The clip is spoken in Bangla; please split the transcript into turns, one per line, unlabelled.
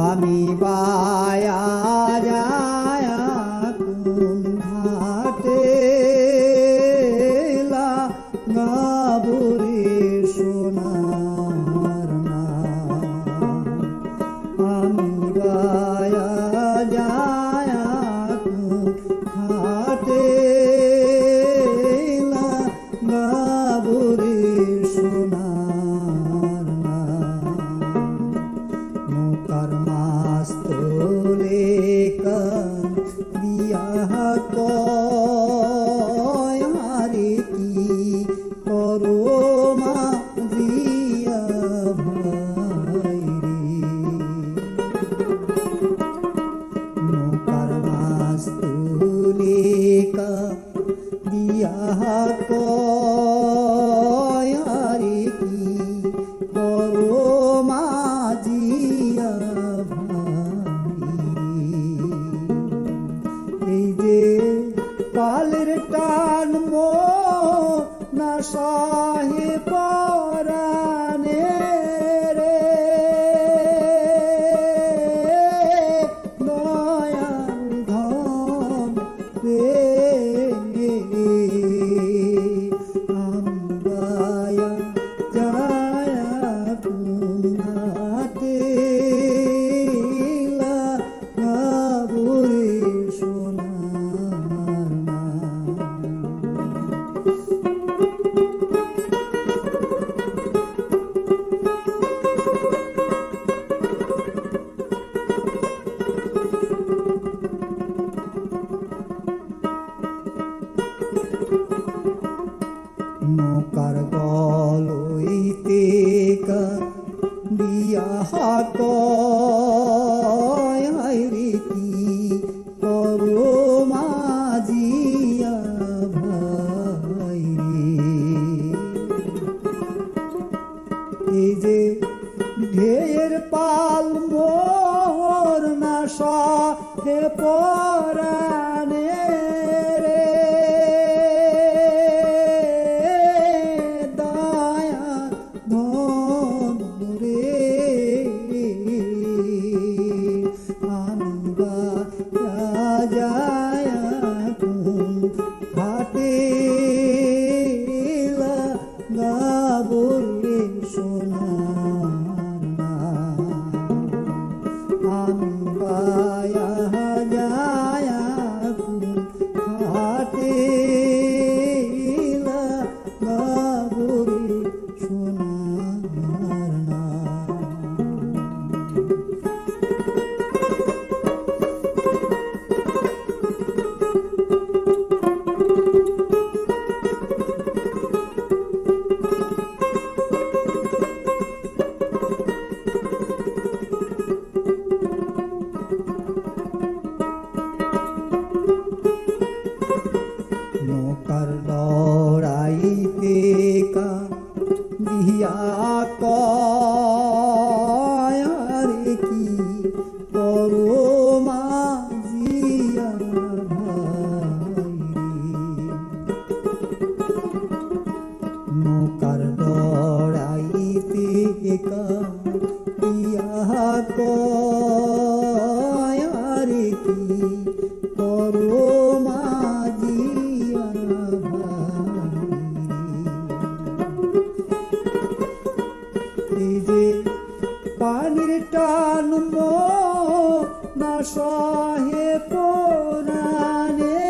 আমি বায়া যায় কুম্ভাতে লাবুরে সোনার আমি বা শাহে পরানে রে। দয়াল ধন রে আমরা ধেয়ের পাল মোর না হে পরাণে রে। দয়া ধ আর কি করো মাজিয়া যে পানির টান না সহে পুরাণে